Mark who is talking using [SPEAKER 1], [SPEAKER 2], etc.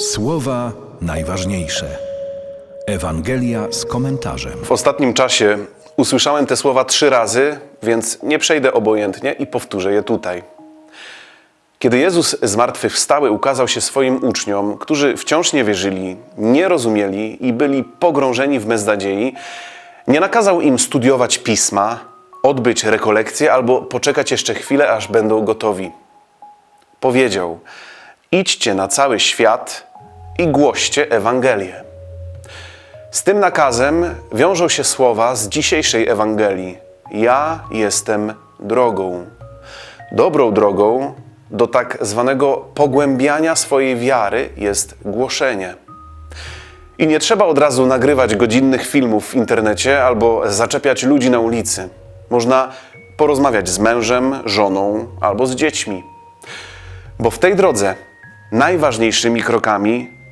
[SPEAKER 1] Słowa najważniejsze. Ewangelia z komentarzem.
[SPEAKER 2] W ostatnim czasie usłyszałem te słowa trzy razy, więc nie przejdę obojętnie i powtórzę je tutaj. Kiedy Jezus zmartwychwstały ukazał się swoim uczniom, którzy wciąż nie wierzyli, nie rozumieli i byli pogrążeni w beznadziei, nie nakazał im studiować pisma, odbyć rekolekcje albo poczekać jeszcze chwilę, aż będą gotowi. Powiedział: Idźcie na cały świat i głoście Ewangelię. Z tym nakazem wiążą się słowa z dzisiejszej Ewangelii: Ja jestem drogą. Dobrą drogą do tak zwanego pogłębiania swojej wiary jest głoszenie. I nie trzeba od razu nagrywać godzinnych filmów w internecie albo zaczepiać ludzi na ulicy. Można porozmawiać z mężem, żoną albo z dziećmi. Bo w tej drodze najważniejszymi krokami